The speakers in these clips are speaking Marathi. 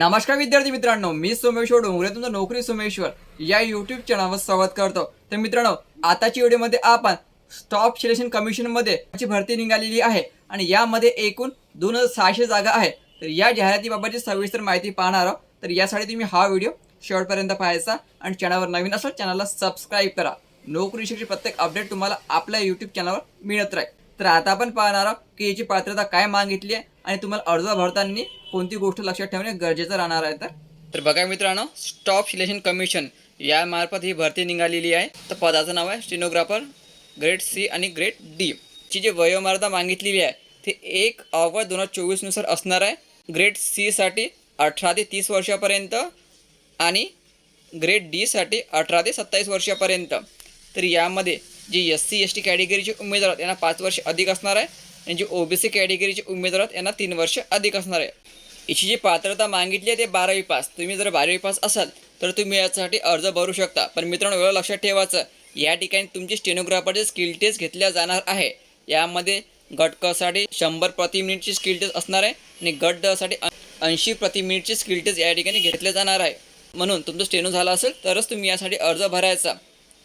नमस्कार विद्यार्थी मित्रांनो मी सोमेश्वर डोंगरे तुमचं नोकरी सोमेश्वर. या युट्यूब चॅनलवर स्वागत करतो. तर मित्रांनो आताच्या व्हिडिओमध्ये आपण स्टॉप सिलेक्शन कमिशनमध्ये ची भरती निघालेली आहे आणि यामध्ये एकूण दोन हजार सहाशे जागा आहे तर या जाहिरातीबाबतची सविस्तर माहिती पाहणार आहोत. तर यासाठी तुम्ही हा व्हिडिओ शेवटपर्यंत पाहायचा आणि चॅनलवर नवीन असाल चॅनलला सबस्क्राईब करा. नोकरी शिक्षण प्रत्येक अपडेट तुम्हाला आपल्या यूट्यूब चॅनलवर मिळत राहील. तर आता आपण पाहणार आहोत की याची पात्रता काय मागितली आहे आणि तुम्हाला अर्ज भरताना कोणती गोष्ट लक्षात ठेवणे गरजेचं राहणार आहे तर? तर बघा मित्रांनो स्टॉप सिलेक्शन कमिशन यामार्फत ही भरती निघालेली आहे. तर पदाचं नाव आहे स्टेनोग्राफर ग्रेड सी आणि ग्रेड डी. ची जी वयोमर्यादा मागितलेली आहे ती एक ऑगस्ट दोन हजार चोवीसनुसार असणार आहे. ग्रेड सीसाठी अठरा ते तीस वर्षापर्यंत आणि ग्रेड डीसाठी अठरा ते सत्तावीस वर्षापर्यंत. तर यामध्ये जी एस सी एस टी कॅटेगरीचे उमेदवार आहेत यांना पाच वर्ष अधिक असणार आहे. आणि जी ओ बी सी कॅटेगरीचे उमेदवार आहेत यांना तीन वर्ष अधिक असणार आहे. याची जी पात्रता मागितली आहे ते बारावी पास. तुम्ही जर बारावी पास असाल तर तुम्ही यासाठी अर्ज भरू शकता. पण मित्रांनो एवढं लक्षात ठेवायचं या ठिकाणी तुमचे स्टेनोग्राफरची स्किल टेस्ट घेतल्या जाणार आहे. यामध्ये गटकसाठी शंभर प्रति मिनिटची स्किल टेस्ट असणार आहे आणि गट दसाठी ऐंशी प्रति मिनिटची स्किल टेस्ट या ठिकाणी घेतले जाणार आहे. म्हणून तुमचं स्टेनो झाला असेल तरच तुम्ही यासाठी अर्ज भरायचा.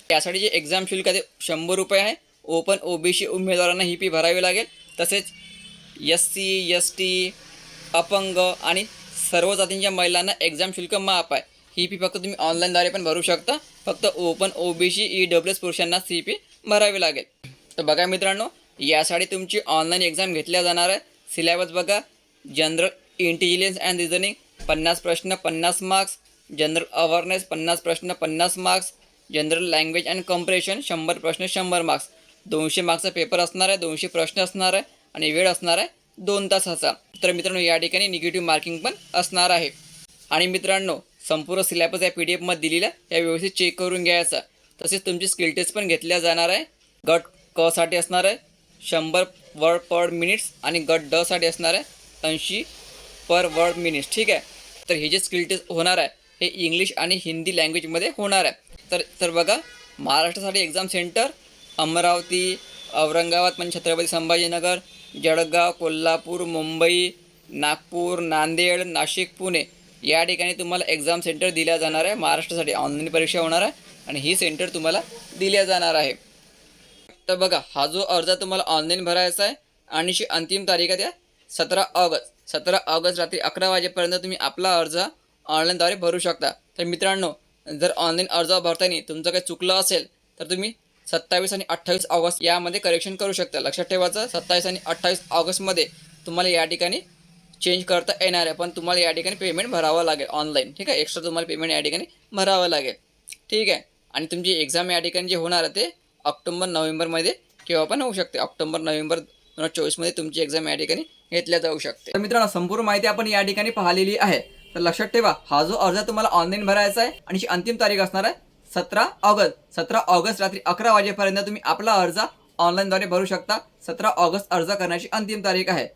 यासाठी जे एक्झाम शुल्क आहे ते शंभर रुपये आहे. ओपन ओ बी सी उमेदवारांना ही फी भरावी लागेल. तसेच एस सी एस टी अपंग आणि सर्व जातींच्या महिलांना एक्झाम शुल्क माफ आहे. ही फी फक्त तुम्ही ऑनलाईनद्वारे पण भरू शकता. फक्त open O B C E W S पुरुषांनाच ही फी भरावी लागेल. तर बघा मित्रांनो यासाठी तुमची ऑनलाईन एक्झाम घेतल्या जाणार आहे. सिलेबस बघा. जनरल इंटेलिजन्स अँड रिझनिंग पन्नास प्रश्न पन्नास मार्क्स जनरल अवेअरनेस पन्नास प्रश्न पन्नास marks general language and comprehension शंभर प्रश्न शंभर मार्क्स दोनशे मार्क्सचा पेपर असणार आहे दोनशे प्रश्न असणार आहे आणि वेळ असणार आहे दोन तासाचा. तर मित्रांनो या ठिकाणी निगेटिव्ह मार्किंग पण असणार आहे. आणि मित्रांनो संपूर्ण सिलेबस या पी डी एफमध्ये दिलेला आहे, या व्यवस्थित चेक करून घ्यायचा. तसेच तुमची स्किल टेस्ट पण घेतल्या जाणार आहे. गट क साठी असणार आहे शंभर वर्ड पर मिनिट्स आणि गट ड साठी असणार आहे ऐंशी पर वर्ड मिनिट्स ठीक आहे? तर हे जे स्किल टेस्ट होणार आहे हे इंग्लिश आणि हिंदी लँग्वेजमध्ये होणार आहे. तर तर बघा महाराष्ट्रासाठी एक्झाम सेंटर अमरावती औरंगाबाद म्हणजे छत्रपती संभाजीनगर जळगाव कोल्हापूर मुंबई नागपूर नांदेड नाशिक पुणे या ठिकाणी तुम्हाला एक्झाम सेंटर दिल्या जाणार आहे. महाराष्ट्रासाठी ऑनलाईन परीक्षा होणार आहे आणि ही सेंटर तुम्हाला दिल्या जाणार आहे. तर बघा हा जो अर्ज तुम्हाला ऑनलाईन भरायचा आहे आणि जी अंतिम तारीख आहे त्या सतरा ऑगस्ट. सतरा ऑगस्ट रात्री अकरा वाजेपर्यंत तुम्ही आपला अर्ज ऑनलाईनद्वारे भरू शकता. तर मित्रांनो जर ऑनलाईन अर्ज भरताना तुमचं काही चुकलं असेल तर तुम्ही सत्तावीस आणि अठ्ठावीस ऑगस्ट यामध्ये करेक्शन करू शकता. लक्षात ठेवायचं सत्तावीस आणि अठ्ठावीस ऑगस्टमध्ये तुम्हाला या ठिकाणी चेंज करता येणार आहे पण तुम्हाला या ठिकाणी पेमेंट भरावं लागेल ऑनलाईन ठीक आहे? एक्स्ट्रा तुम्हाला पेमेंट या ठिकाणी भरावं लागेल. ठीक आहे? आणि तुमची एक्झाम या ठिकाणी जे होणार आहे ते ऑक्टोबर नोव्हेंबरमध्ये केव्हा पण होऊ शकते. ऑक्टोबर नोव्हेंबर दोन हजार चोवीसमध्ये तुमची एक्झाम या ठिकाणी घेतल्या जाऊ शकते. तर मित्रांनो संपूर्ण माहिती आपण या ठिकाणी पाहिलेली आहे. तर लक्षात ठेवा हा जो अर्ज तुम्हाला ऑनलाईन भरायचा आहे आणि जी अंतिम तारीख असणार आहे सतरा ऑगस्ट. सतरा ऑगस्ट रात्री अकरा वाजेपर्यंत तुम्ही आपला अर्ज ऑनलाईनद्वारे भरू शकता. सतरा ऑगस्ट अर्ज करण्याची अंतिम तारीख आहे.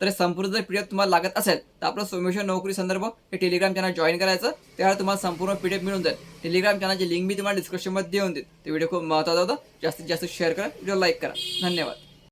तर संपूर्ण जर पी तुम्हाला लागत असेल तर आपलं सोमेश्वर नोकरी संदर्भ हे टेलिग्राम चॅनल जॉईन करायचं. त्यावेळेला तुम्हाला संपूर्ण पी मिळून जाईल. टेलिग्राम चॅनलची लिंक मी तुम्हाला डिस्क्रिप्शनमध्ये देऊन देईल ते व्हिडिओ खूप महत्त्वाचा होता. जास्तीत जास्त शेअर करा व्हिडिओ लाईक करा. धन्यवाद.